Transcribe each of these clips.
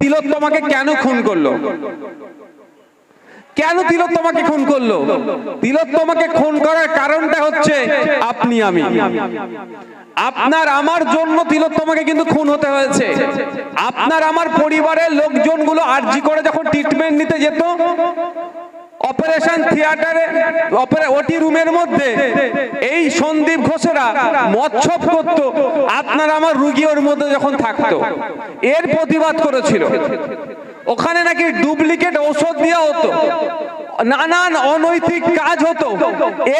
তিলোত্তমাকে কেন খুন করল? কেন তিলোত্তমাকে খুন করল? তিলোত্তমাকে খুন করার কারণটা হচ্ছে আপনি আমি। আপনার আমার জন্য তিলোত্তমাকে কিন্তু খুন হতে হয়েছে। আপনার আমার পরিবারের লোকজনগুলো আরজি করে যখন ট্রিটমেন্ট নিতে যেত অপারেশন থিয়েটারে ওটি রুমের মধ্যে এই সন্দীপ ঘোষেরা মৎসব করত, আপনার আমার রুগী ওর মধ্যে যখন থাকতো। এর প্রতিবাদ করেছিল। ওখানে নাকি ডুপ্লিকেট ঔষধ দেওয়া হতো। নানান অনৈতিক কাজ হতো।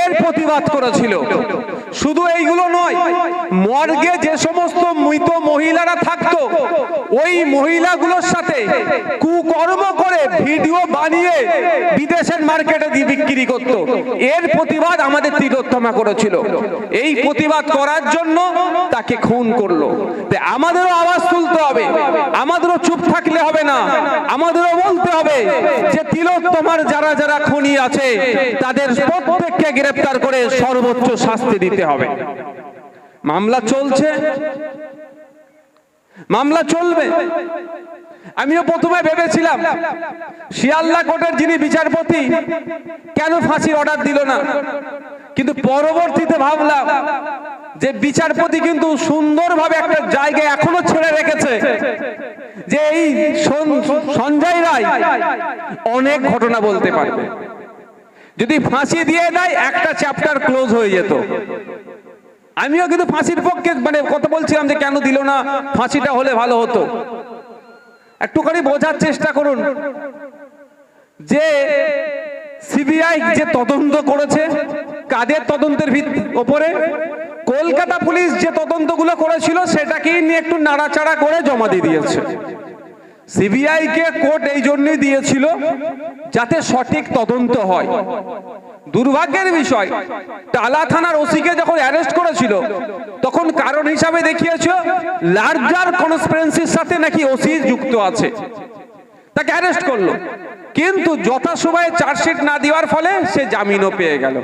এর প্রতিবাদ করেছিল। শুধু এইগুলো নয়, মর্গে যে সমস্ত মৃত মহিলারা থাকতো, ওই মহিলাগুলোর সাথে কুকর্ম করে ভিডিও বানিয়ে বিদেশের মার্কেটে দিয়ে বিক্রি করত। এর প্রতিবাদ আমাদের তিলোত্তমা করেছিল। এই প্রতিবাদ করার জন্য তাকে খুন করল। আমাদেরও আওয়াজ তুলতে হবে। আমাদেরও চুপ থাকলে হবে না। আমাদেরও বলতে হবে যে তিলোত্তমার যারা যারা খুনি আছে, তাদের প্রত্যেককে গ্রেফতার করে সর্বোচ্চ শাস্তি দিতে হবে। মামলা চলছে। মামলা চলবে। আমিও প্রথমে ভেবেছিলাম, শিয়ালদা কোর্টের যিনি বিচারপতি, কেন ফাঁসির অর্ডার দিল না? কিন্তু পরবর্তীতে ভাবলাম যে বিচারপতি কিন্তু সুন্দরভাবে একটা জায়গায় এখনও ছেড়ে রেখেছে যে এই সঞ্জয় রায় অনেক ঘটনা বলতে পারবে। যদি ফাঁসি দিয়ে দেয়, একটা চ্যাপ্টার ক্লোজ হয়ে যেত। আমিও কিন্তু ফাঁসির পক্ষে মানে কত বলছিলাম যে কেন দিল না, ফাঁসিটা হলে ভালো হতো। একটুখানি বোঝার চেষ্টা করুন। যে সিবিআই যে তদন্ত করেছে, কাদের তদন্তের ভিত- ওপরে? কলকাতা পুলিশ যে তদন্তগুলো করেছিল সেটাকেই নিয়ে একটু নাড়াচাড়া করে জমা দিয়ে দিয়েছে। সিবিআই কে কোর্ট এই জন্যই দিয়েছিল যাতে সঠিক তদন্ত হয়। দুর্ভাগ্যের বিষয়, টালা থানার ওসিকে যখন অ্যারেস্ট করেছিল, তখন কারণ হিসাবে দেখিয়েছিল লার্জার কনস্পিরেন্সির সাথে নাকি ওসি যুক্ত আছে। তাকে অ্যারেস্ট করল। কিন্তু যথাসময়ে চার্জশিট না দেওয়ার ফলে সে জামিনও পেয়ে গেল।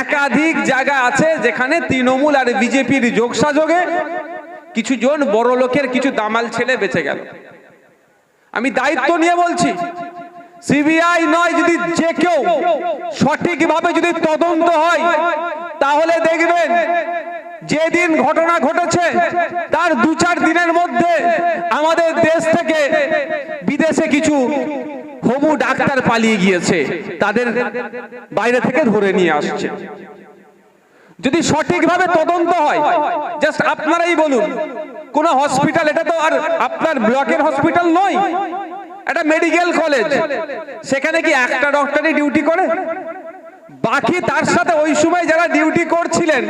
একাধিক জায়গা আছে যেখানে তৃণমূল আর বিজেপির যোগসাযোগে কিছু জন বড় লোকের কিছু দামাল ছেলে বেঁচে গেল। আমি দায়িত্ব নিয়ে বলছি, সিবিআই নয় যদি যে কেউ সঠিকভাবে যদি তদন্ত হয়, তাহলে দেখবেন যেদিন ঘটনা ঘটেছে, তার দু চার দিনের মধ্যে আমাদের দেশ থেকে বিদেশে কিছু হমু ডাক্তার পালিয়ে গিয়েছে, তাদের বাইরে থেকে ধরে নিয়ে আসছে। যদি সঠিকভাবে তদন্ত হয় জাস্ট আপনারাই বলুন, কোন হসপিটাল এটা তো আর আপনার ব্লকের হসপিটাল নয়, এটা মেডিকেল কলেজ সেখানে কি একটা ডক্টরই ডিউটি করে? বাকি তার সাথে ওই সময় যারা ডিউটি করছিলেন,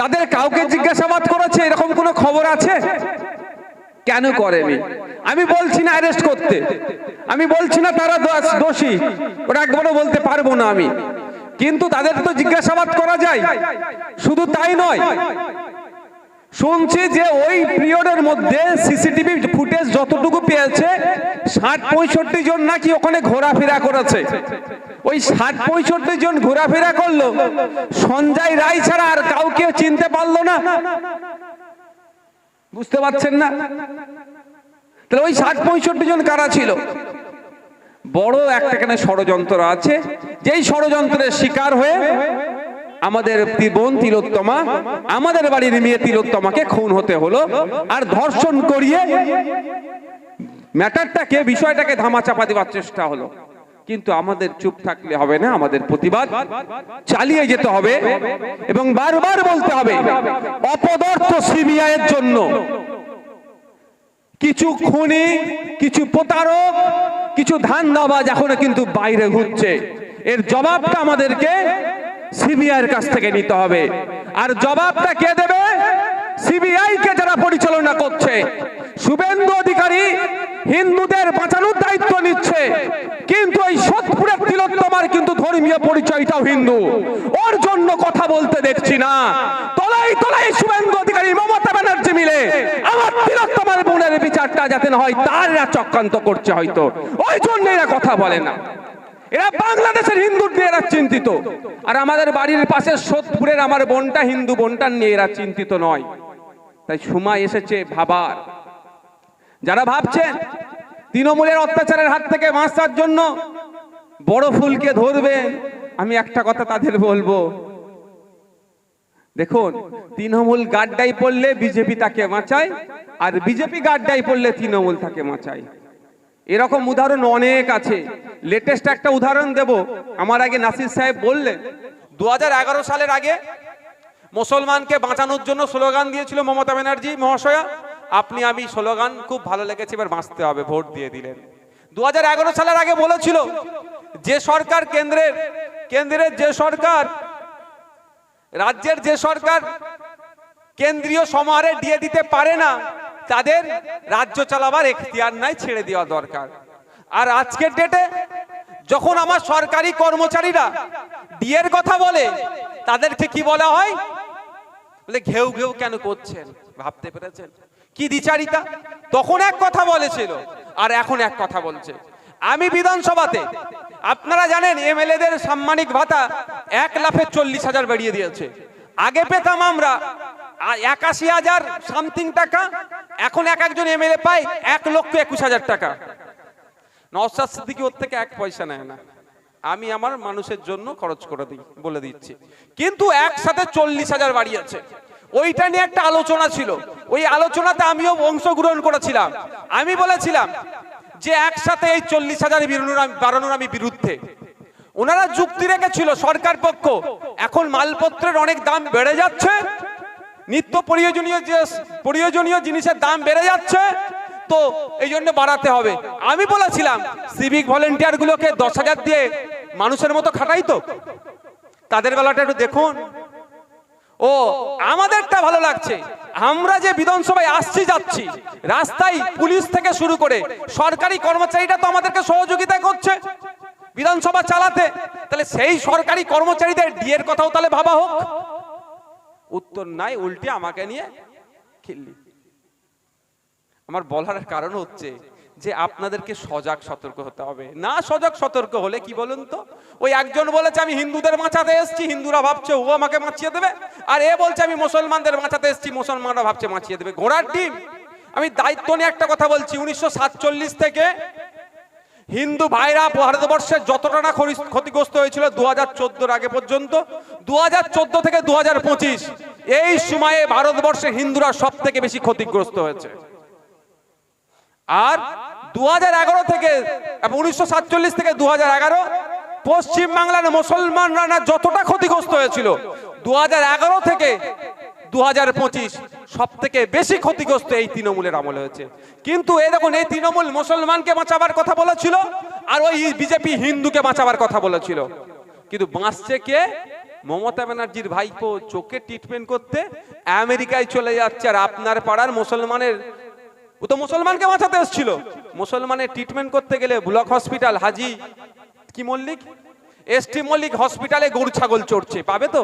তাদের কাউকে জিজ্ঞাসাবাদ করেছে? এরকম কোনো খবর আছে? কেন করেনি? আমি বলছি না অ্যারেস্ট করতে। আমি বলছি না তারা দোষ- ওরা একবারও বলতে পারব না আমি। কিন্তু তাদের তো জিজ্ঞাসাবাদ করা যায়। শুধু তাই নয়। শুনছি যে ওই পিরিয়ডের মধ্যে সিসিটিভি ফুটেজ যতটুকু পেয়েছে, ষাট পঁয়ষট্টি জন নাকি ওখানে ঘোরাফেরা করেছে। ওই ষাট পঁয়ষট্টি জন ঘোরাফেরা করল। সঞ্জয় রায় ছাড়া আর কাউকে চিনতে পারল না। বুঝতে পারছেন না? তাহলে ওই ষাট পঁয়ষট্টি জন কারা ছিল? বড় একটা এখানে ষড়যন্ত্র আছে? যেই ষড়যন্ত্রের শিকার হয়ে আমাদের বোন তিলোত্তমা, আমাদের বাড়ির মেয়ে তিলোত্তমাকে খুন হতে হলো আর ধর্ষণ করিয়ে ম্যাটারটাকে, বিষয়টাকে ধামাচাপা দেওয়ার চেষ্টা হলো। কিন্তু আমাদের চুপ থাকলে হবে না, আমাদের প্রতিবাদ চালিয়ে যেতে হবে এবং বারবার বলতে হবে, অপদার্থ সিবিআইয়ের জন্য। কিছু খুনি, কিছু প্রতারক, কিছু ধান্দাবাজ এখনও কিন্তু বাইরে ঘুরছে। এর জবাবটা আমাদেরকে সিবিআই এর কাছ থেকে নিতে হবে। আর জবাবটা কে দেবে? সিবিআই কে যারা পরিচালনা করছে। শুভেন্দু অধিকারী হিন্দুদের বাঁচানোর দায়িত্ব নিচ্ছে। কিন্তু এই সোদপুরের তিলোত্তমার কিন্তু ধর্মীয় পরিচয়টাও হিন্দু। ওর জন্য কথা বলতে দেখছি না। তলাই তলাই শুভেন্দু অধিকারী মমতা ব্যানার্জি মিলে আমার তিলোত্তমার বোনের বিচারটা যাতে না হয়, তার এরা চক্রান্ত করছে হয়তো। ওই জন্য এরা কথা বলে না। এরা বাংলাদেশের হিন্দুর নিয়ে এরা চিন্তিত। আর আমাদের বাড়ির পাশে সোদপুরের আমার বোনটা হিন্দু বোনটা নিয়ে এরা চিন্তিত নয়। তাই সময় এসেছে ভাবার। যারা ভাবছেন তৃণমূলের অত্যাচারের হাত থেকে বাঁচার জন্য বড় ফুলকে ধরবে, আমি একটা কথা তাদের বলব। দেখুন, তৃণমূল গাড্ডাই পড়লে বিজেপি তাকে বাঁচায়, আর বিজেপি গাড্ডাই পড়লে তৃণমূল তাকে বাঁচায়। এরকম উদাহরণ অনেক আছে। লেটেস্ট একটা উদাহরণ দেব। আমার আগে নাসির সাহেব বললেন দু হাজার এগারো সালের আগে মুসলমানকে বাঁচানোর জন্য স্লোগান দিয়েছিল মমতা ব্যানার্জি মহাশয়া আপনি আমি স্লোগান খুব ভালো লেগেছে, এবার বাঁচতে হবে, ভোট দিয়ে দিলেন। দুহাজার এগারো সালের আগে বলেছিল যে সরকার কেন্দ্রের কেন্দ্রের যে সরকার, রাজ্যের যে সরকার কেন্দ্রীয় সমাহারে দিয়ে দিতে পারে না, তাদের রাজ্য চালাবার এখতিয়ার নাই, ছেড়ে দেওয়া দরকার। আর আজকের ডেটে যখন আমার সরকারি কর্মচারীরা ডিএর কথা বলে, তাদেরকে কি বলা হয়? বলে ঘেউ ঘেউ কেন করছেন? ভাবতে পেরেছেন? কি দ্বিচারিতা? তখন এক কথা বলেছিল, আর এখন এক কথা বলছে। আমি বিধানসভাতে, আপনারা জানেন, এমএলএদের সাম্মানিক ভাতা এক লাফে চল্লিশ হাজার বেরিয়ে দিয়েছে। আগে পেতাম আমরা একাশি হাজার সামথিং টাকা, এখন এক একজন এমএলএ পায় এক লক্ষ একুশ হাজার টাকা। নওসাদ সিদ্দিকি ওর থেকে এক পয়সা নেয় না। আমি আমার মানুষের জন্য খরচ করে দিই, বলে দিচ্ছি। কিন্তু একসাথে চল্লিশ হাজার বাড়িয়েছে। ওইটা নিয়ে একটা আলোচনা ছিল। ওই আলোচনাতে আমিও অংশগ্রহণ করেছিলাম। আমি বলেছিলাম যে একসাথে এই চল্লিশ হাজার বাড়ানোর আমি- বিরুদ্ধে। ওনারা যুক্তি রেখেছিল সরকার পক্ষ, এখন মালপত্রের অনেক দাম বেড়ে যাচ্ছে, নিত্য প্রয়োজনীয় যে প্রয়োজনীয় জিনিসের দাম বেড়ে যাচ্ছে, তো এই জন্য বাড়াতে হবে। আমি বলেছিলাম সিভিক ভলেন্টিয়ার গুলোকে দশ হাজার দিয়ে মানুষের মতো খাটাই তো। তাদের বেলাটা একটু দেখুন। ও, আমাদেরটা ভালো লাগছে। আমরা যে বিধানসভায় আসছি, যাচ্ছি, রাস্তায় পুলিশ থেকে শুরু করে সরকারি কর্মচারীরা তো আমাদেরকে সহযোগিতা করছে। বিধানসভা চালাতে, তাহলে সেই সরকারি কর্মচারীদের ডিএর কথাও তাহলে ভাবা হোক। উত্তর নাই, উল্টে আমাকে নিয়ে খিল্লি। আমার বলার কারণ হচ্ছে যে আপনাদেরকে সজাগ সতর্ক হতে হবে। না সজাগ সতর্ক হলে কি বলুন তো? ওই একজন বলেছে, আমি হিন্দুদের বাঁচাতে এসেছি, হিন্দুরা ভাবছে ও আমাকে বাঁচিয়ে দেবে। আর এ বলছে, আমি মুসলমানদের বাঁচাতে এসেছি, মুসলমানরা ভাবছে বাঁচিয়ে দেবে। ঘোড়ার ডিম। আমি দায়িত্ব নিয়ে একটা কথা বলছি, উনিশশো সাতচল্লিশ থেকে হিন্দু ভাইরা ভারতবর্ষের যতটা না ক্ষতিগ্রস্ত হয়েছিল দু হাজার চোদ্দোর আগে পর্যন্ত দু হাজার চোদ্দ থেকে দু হাজার পঁচিশ, এই সময়ে ভারতবর্ষে হিন্দুরা সব থেকে বেশি ক্ষতিগ্রস্ত হয়েছে। আর দু হাজার এগারো থেকে উনিশশো সাতচল্লিশ থেকে দু হাজার পশ্চিম বাংলার মুসলমানরা যতটা ক্ষতিগ্রস্ত হয়েছিল দু হাজার এগারো থেকে দু হাজার পঁচিশ সব থেকে বেশি ক্ষতিগ্রস্ত এই তৃণমূলের আমলে হয়েছে। কিন্তু দেখুন, এই তৃণমূল মুসলমানকে বাঁচাবার কথা বলেছিল, আর ওই বিজেপি হিন্দুকে বাঁচাবার কথা বলেছিল। কিন্তু বাঁচছে কে? মমতা ব্যানার্জির ভাইপো চোখে ট্রিটমেন্ট করতে আমেরিকায় চলে যাচ্ছে, আর আপনার পাড়ার মুসলমানের ও তো মুসলমানকে বাঁচাতে এসেছিল। মুসলমানের ট্রিটমেন্ট করতে গেলে ব্লক হসপিটাল হাজি, কি মল্লিক? এসটি মল্লিক হসপিটালে গরু, ছাগল চড়ছে, পাবে তো?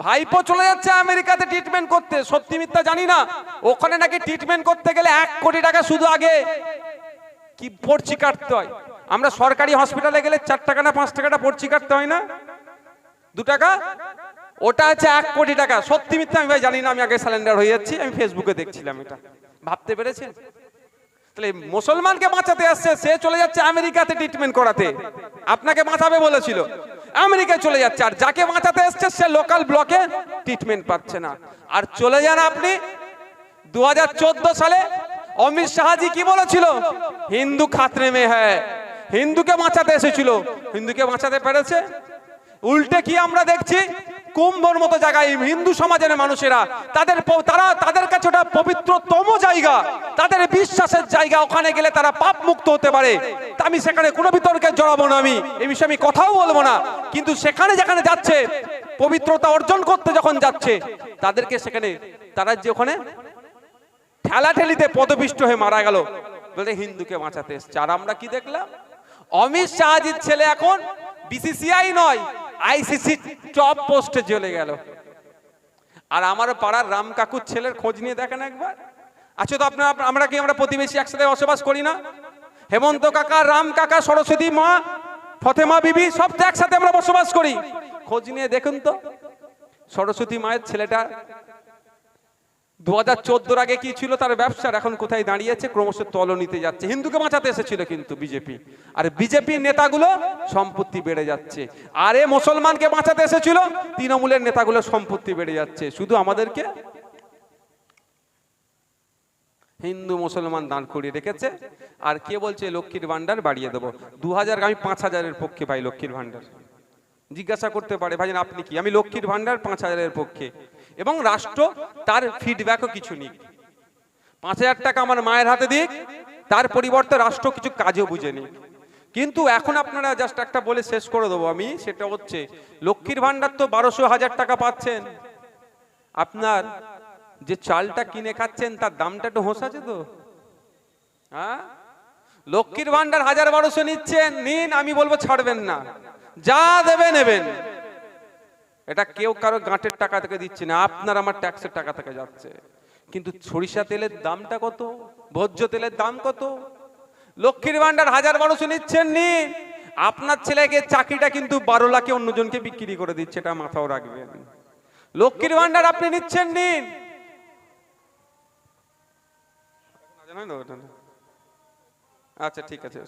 ভাইপো চলে যাচ্ছে আমেরিকাতে ট্রিটমেন্ট করতে, সত্যি মিথ্যা জানি না। ওখানে নাকি ট্রিটমেন্ট করতে গেলে এক কোটি টাকা শুধু আগে। কি পড়ছি কাটতে হয়? আমরা সরকারি হসপিটালে গেলে চার টাকা না পাঁচ টাকাটা পড়ছি কাটতে হয় না? দু টাকা? ওটা আছে এক কোটি টাকা। সত্যি মিথ্যা আমি ভাই জানি না, আমি আগে স্যালেন্ডার হয়ে যাচ্ছি, আমি ফেসবুকে দেখছিলাম এটা। ভাবতে পেরেছেন? তাহলে মুসলমানকে বাঁচাতে আসছে, সে চলে যাচ্ছে আমেরিকাতে ট্রিটমেন্ট করাতে। আপনাকে বাঁচাবে বলেছিল। আমেরিকায় চলে যাচ্ছে, আর যাকে বাঁচাতে এসছে, সে লোকাল ব্লকে ট্রিটমেন্ট পাচ্ছে না। আর চলে যান আপনি দু হাজার চোদ্দ সালে অমিত শাহজি কি বলেছিল? হিন্দু খাতরে মে হ্যায়। হিন্দুকে বাঁচাতে এসেছিল। হিন্দুকে বাঁচাতে পেরেছে। উল্টে কি আমরা দেখছি? কুম্ভর মতো জায়গায় হিন্দু সমাজের মানুষেরা, তাদের তারা, তাদের কাছে ওটা পবিত্রতম জায়গা। তাদের বিশ্বাসের জায়গা, ওখানে গেলে তারা পাপ মুক্ত হতে পারে। আমি সেখানে কোনো বিতর্কে জড়াবো না আমি। এই বিষয়ে আমি কথাও বলব না। কিন্তু সেখানে যেখানে যাচ্ছে, পবিত্রতা অর্জন করতে যখন যাচ্ছে, তাদেরকে সেখানে, তারা যে ওখানে ঠেলাঠেলিতে পদপিষ্ট হয়ে মারা গেল। বলতে হিন্দুকে বাঁচাতে এসছে। আর আমরা কি দেখলাম? অমিত শাহজির ছেলে এখন বিসিসিআই নয়। আইসিসি টপ পোস্টে চলে গেল। আর আমার পাড়ার রাম কাকুর ছেলের খোঁজ নিয়ে দেখেন একবার। আচ্ছা তো আপনার, আমরা কি আমরা প্রতিবেশী একসাথে বসবাস করি না? হেমন্ত কাকা, রাম কাকা, সরস্বতী মা, ফতেমা বিবি, সব তো একসাথে আমরা বসবাস করি। খোঁজ নিয়ে দেখুন তো। সরস্বতী মায়ের ছেলেটা দু হাজার চোদ্দোর আগে কি ছিল তার ব্যবসার? এখন কোথায় দাঁড়িয়েছে? ক্রমশ তলনিতে যাচ্ছে। হিন্দুকে বাঁচাতে এসেছিল কিন্তু বিজেপি। আর বিজেপির নেতাগুলো সম্পত্তি বেড়ে যাচ্ছে। আরে মুসলমানকে বাঁচাতে এসেছিল, তৃণমূলের নেতাগুলো সম্পত্তি বেড়ে যাচ্ছে। শুধু আমাদেরকে? হিন্দু মুসলমান দাঁড় করিয়ে রেখেছে। আর কে বলছে লক্ষ্মীর ভান্ডার বাড়িয়ে দেবো। দু হাজার আমি পাঁচ হাজারের পক্ষে পাই লক্ষ্মীর ভান্ডার জিজ্ঞাসা করতে পারে, ভাইজান, আপনি কি? আমি লক্ষ্মীর ভান্ডার পাঁচ হাজারের পক্ষে। এবং রাষ্ট্র তার ফিডব্যাকও কিছু নিক। পাঁচ হাজার টাকা আমার মায়ের হাতে দিক, তার পরিবর্তে রাষ্ট্র কিছু কাজও বুঝে নিক। কিন্তু এখন আপনারা জাস্ট একটা বলে শেষ করে দেবো আমি, সেটা হচ্ছে, লক্ষ্মীর ভাণ্ডার তো বারোশো হাজার টাকা পাচ্ছেন। আপনার যে চালটা কিনে খাচ্ছেন, তার দামটা একটু হোঁস আছে তো? হ্যাঁ? লক্ষ্মীর ভাণ্ডার হাজার বারোশো নিচ্ছেন, নিন, আমি বলব ছাড়বেন না। যা দেবে নেবেন। এটা কেউ কারও গাঁটের টাকা থেকে দিচ্ছে না, আপনার আমার ট্যাক্সের টাকা থেকে যাচ্ছে। কিন্তু সরিষা তেলের দামটা কত? ভোজ্য তেলের দাম কত? লক্ষ্মীর ভান্ডার হাজার বারোশো নিচ্ছেন নিন আপনার ছেলেকে চাকরিটা কিন্তু বারো লাখে অন্যজনকে বিক্রি করে দিচ্ছে, এটা মাথাও রাখবেন। লক্ষ্মীর ভান্ডার আপনি নিচ্ছেন নিন আচ্ছা ঠিক আছে